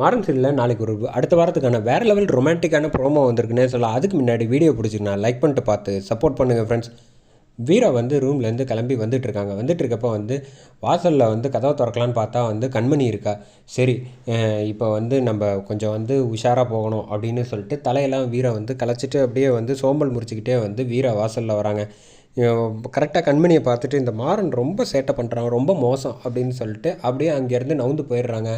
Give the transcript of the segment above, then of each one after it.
மாறன் சீரியலில் நாளைக்கு ஒரு அடுத்த வாரத்துக்கான வேறு லெவல் ரொமான்டிக்கான ப்ரோமோ வந்திருக்குன்னே சொல்லலாம். அதுக்கு முன்னாடி வீடியோ பிடிச்சிருந்தா லைக் பண்ணிட்டு பார்த்து சப்போர்ட் பண்ணுங்கள் ஃப்ரெண்ட்ஸ் வீரா வந்து ரூம்லேருந்து கிளம்பி வந்துட்டு இருக்காங்க. வந்துட்டு இருக்கப்போ வந்து வாசலில் வந்து கதவை திறக்கலான்னு பார்த்தா வந்து கண்மணி இருக்கா. சரி இப்போ வந்து நம்ம கொஞ்சம் வந்து உஷாராக போகணும் அப்படின்னு சொல்லிட்டு தலையெல்லாம் வீரா வந்து கலைச்சிட்டு அப்படியே வந்து சோம்பல் முறிச்சிக்கிட்டே வந்து வீரா வாசலில் வராங்க. கரெக்டாக கண்மணியை பார்த்துட்டு இந்த மாறன் ரொம்ப சேட்டை பண்ணுறாங்க ரொம்ப மோசம் அப்படின்னு சொல்லிட்டு அப்படியே அங்கேருந்து நவுந்து போயிடுறாங்க.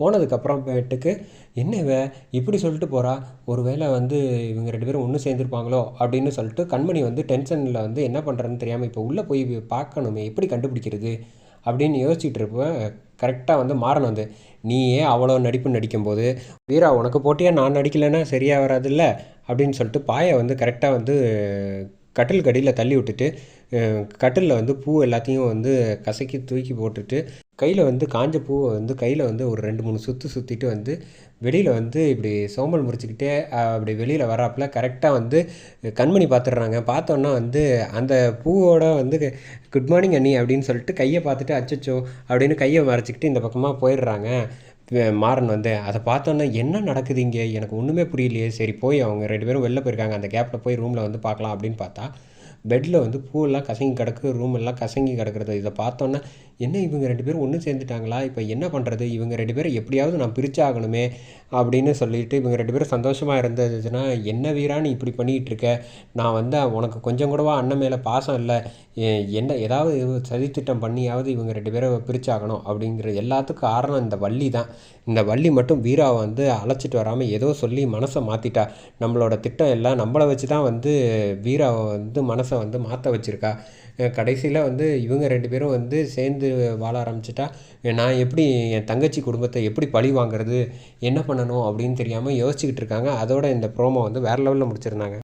போனதுக்கப்புறமேட்டுக்கு என்ன இவ இப்படி சொல்லிட்டு போகிறா ஒருவேளை வந்து இவங்க ரெண்டு பேரும் ஒன்று சேர்ந்துருப்பாங்களோ? அப்படின்னு சொல்லிட்டு கண்மணி வந்து டென்ஷனில் வந்து என்ன பண்ணுறதுன்னு தெரியாமல் இப்போ உள்ளே போய் பார்க்கணுமே? எப்படி கண்டுபிடிக்கிறது? அப்படின்னு யோசிச்சுட்டு இருப்பேன் கரெக்டாக வந்து மாறணும் வந்து நீயே அவ்வளோ நடிப்பு நடிக்கும்போது வீரா உனக்கு போட்டியாக நான் நடிக்கலைன்னா சரியாக வராதுல்ல? அப்படின்னு சொல்லிட்டு பாயை வந்து கரெக்டாக வந்து கட்டில் கடியில் தள்ளி விட்டுட்டு கட்டிலில் வந்து பூ எல்லாத்தையும் வந்து கசக்கி தூக்கி போட்டுட்டு கையில் வந்து காஞ்ச பூவை வந்து கையில் வந்து ஒரு ரெண்டு மூணு சுற்று சுற்றிட்டு வந்து வெளியில் வந்து இப்படி சோம்பல் முறிச்சிக்கிட்டே அப்படி வெளியில் வராப்புல கரெக்டாக வந்து கண்மணி பார்த்துடுறாங்க பார்த்தோன்னா வந்து அந்த பூவோட வந்து குட் மார்னிங் அண்ணி அப்படின்னு சொல்லிட்டு கையை பார்த்துட்டு அச்சச்சோ அப்படின்னு கையை மறைச்சிக்கிட்டு இந்த பக்கமாக போயிடுறாங்க. மாறன் வந்து. அதை பார்த்தோன்னா என்ன நடக்குது இங்கே? எனக்கு ஒன்றுமே புரியலையே. சரி போய் அவங்க ரெண்டு பேரும் வெளில போயிருக்காங்க. அந்த கேப்பில் போய் ரூமில் வந்து பார்க்கலாம் அப்படின்னு பார்த்தா பெட்டில் வந்து பூவெல்லாம் கசங்கி கிடக்கு ரூம் எல்லாம் கசங்கி கிடக்கிறது. இதை பார்த்தோன்னா என்ன இவங்க ரெண்டு பேரும் ஒன்று சேர்ந்துட்டாங்களா? இப்போ என்ன பண்ணுறது இவங்க ரெண்டு பேரும் எப்படியாவது நான் பிரிச்சாகணுமே அப்படின்னு சொல்லிட்டு இவங்க ரெண்டு பேரும் சந்தோஷமாக இருந்ததுன்னா என்ன வீரா நீ இப்படி பண்ணிகிட்டு இருக்க? நான் வந்து உனக்கு கொஞ்சம் கூடவா அண்ணன் மேலே பாசம் இல்லை. என்ன ஏதாவது சதித்திட்டம் பண்ணியாவது இவங்க ரெண்டு பேரும் பிரிச்சாகணும். அப்படிங்கிற எல்லாத்துக்கும் காரணம் இந்த வள்ளி தான். இந்த வள்ளி மட்டும் வீராவை வந்து அழைச்சிட்டு வராமல் ஏதோ சொல்லி மனசை மாற்றிட்டா நம்மளோட திட்டம் எல்லாம் நம்மளை வச்சு தான் வந்து வீராவை வந்து மனசை வந்து மாற்ற வச்சுருக்கா. கடைசியில் வந்து இவங்க ரெண்டு பேரும் வந்து சேர்ந்து வாழ ஆரம்பிச்சிட்டா நான் எப்படி என் தங்கச்சி குடும்பத்தை எப்படி பழி வாங்குறது? என்ன பண்ணணும்? அப்படின்னு தெரியாமல் யோசிச்சுக்கிட்டு இருக்காங்க. அதோட இந்த ப்ரோமோ வந்து வேறு லெவலில் முடிச்சிருந்தாங்க.